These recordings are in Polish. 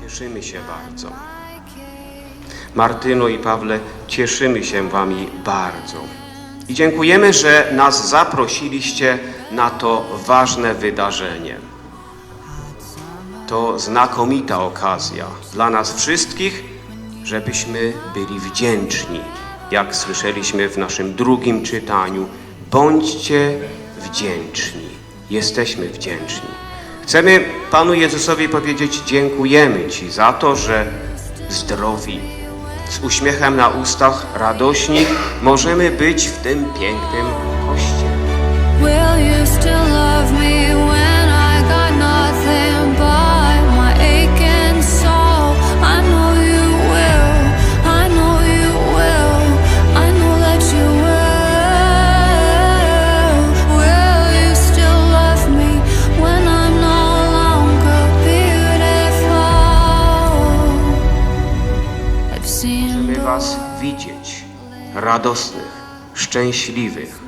Cieszymy się bardzo. Martyno i Pawle, cieszymy się Wami bardzo. I dziękujemy, że nas zaprosiliście na to ważne wydarzenie. To znakomita okazja dla nas wszystkich, żebyśmy byli wdzięczni. Jak słyszeliśmy w naszym drugim czytaniu, bądźcie wdzięczni. Jesteśmy wdzięczni. Chcemy Panu Jezusowi powiedzieć: Dziękujemy Ci za to, że zdrowi, z uśmiechem na ustach, radośni możemy być w tym pięknym kościele. Radosnych, szczęśliwych,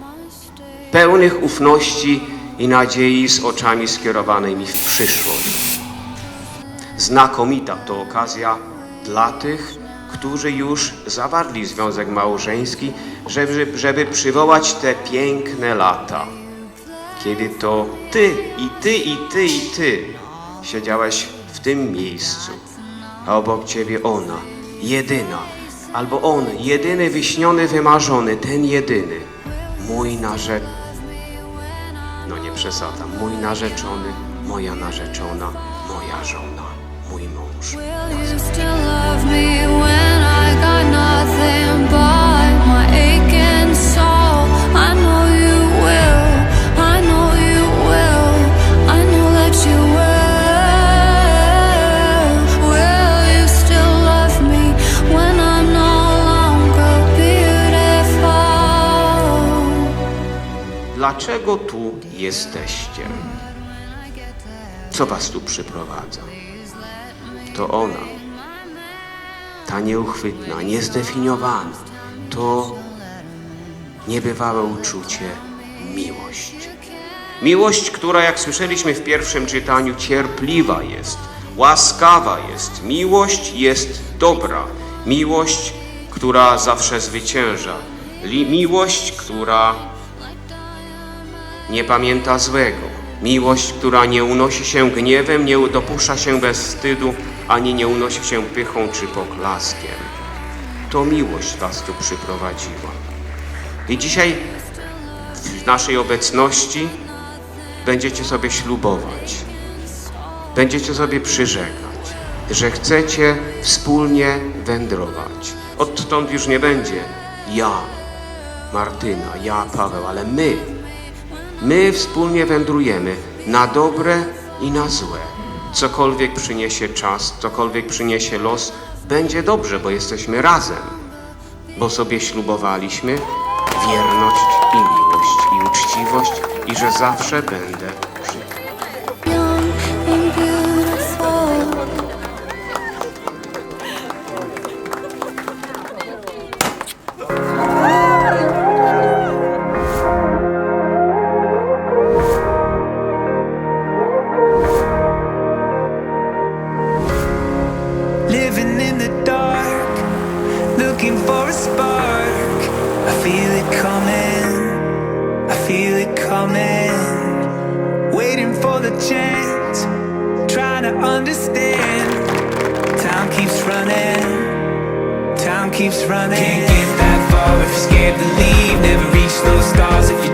pełnych ufności i nadziei z oczami skierowanymi w przyszłość. Znakomita to okazja dla tych, którzy już zawarli związek małżeński, żeby, żeby przywołać te piękne lata, kiedy to Ty i Ty i Ty i Ty siedziałeś w tym miejscu, a obok Ciebie ona, jedyna, albo on, jedyny, wyśniony, wymarzony, ten jedyny, mój narzeczony, no nie przesadzam, mój narzeczony, moja narzeczona, moja żona, mój mąż. Will you still love me when I got nothing Dlaczego tu jesteście? Co was tu przyprowadza? To ona, ta nieuchwytna, niezdefiniowana, to niebywałe uczucie miłość. Miłość, która, jak słyszeliśmy w pierwszym czytaniu, cierpliwa jest, łaskawa jest. Miłość jest dobra. Miłość, która zawsze zwycięża. Miłość, która nie pamięta złego. Miłość, która nie unosi się gniewem, nie dopuszcza się bez wstydu, ani nie unosi się pychą czy poklaskiem. To miłość was tu przyprowadziła. I dzisiaj w naszej obecności będziecie sobie ślubować, będziecie sobie przyrzekać, że chcecie wspólnie wędrować. Odtąd już nie będzie ja, Martyna, ja, Paweł, ale my, My wspólnie wędrujemy na dobre i na złe. Cokolwiek przyniesie czas, cokolwiek przyniesie los, będzie dobrze, bo jesteśmy razem. Bo sobie ślubowaliśmy wierność i miłość i uczciwość i że zawsze będę Waiting for the chance, trying to understand. Time keeps running, time keeps running. Can't get that far if you're scared to leave. Never reach those stars if you